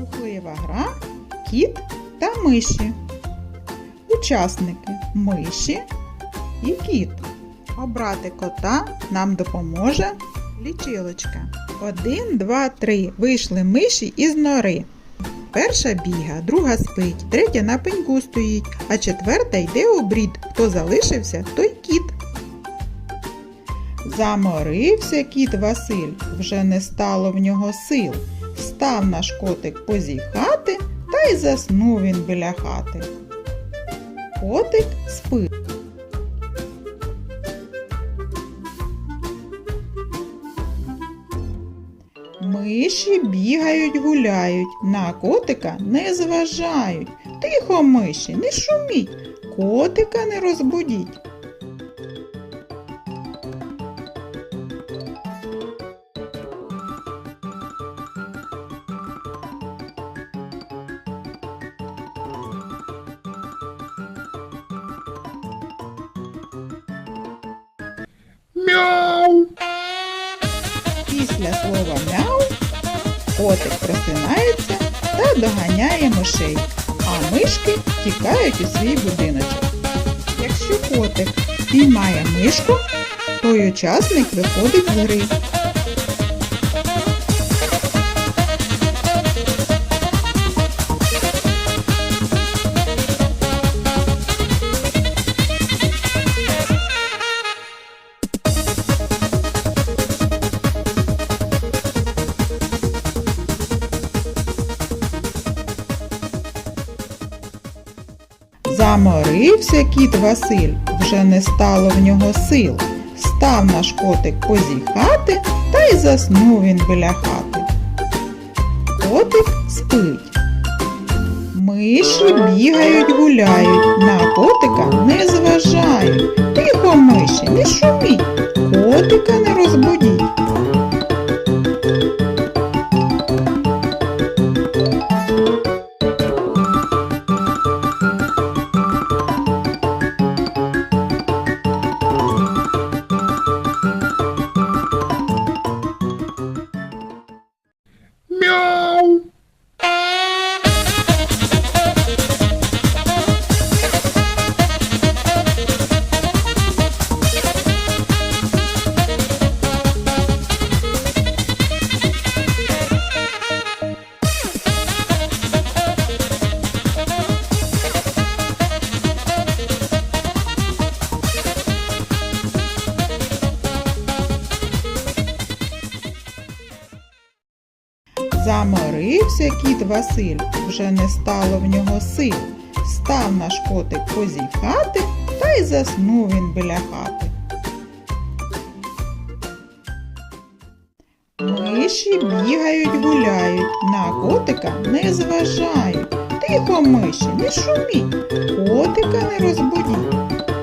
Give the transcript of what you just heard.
Рухлива гра кіт та миші. Учасники миші і кіт. Обрати кота нам допоможе лічилочка. Один, два, три. Вийшли миші із нори. Перша біга, друга спить, третя на пеньку стоїть, а четверта йде у брід. Хто залишився, той кіт. Заморився кіт Василь, вже не стало в нього сил. Став наш котик позіхати, та й заснув він біля хати. Котик спить. Миші бігають, гуляють, на котика не зважають. Тихо, миші, не шуміть, котика не розбудіть. Після слова мяу котик просинається та доганяє мишей, а мишки тікають у свій будиночок. Якщо котик піймає мишку, той учасник виходить з гри. Заморився кіт Василь, вже не стало в нього сил. Став наш котик позіхати, та й заснув він біля хати. Котик спить. Миші бігають, гуляють, на котика не зважають. Заморився кіт Василь, вже не стало в нього сил. Став наш котик позіхати, та й заснув він біля хати. Миші бігають, гуляють, на котика не зважають. Тихо, миші, не шуміть, котика не розбудіть.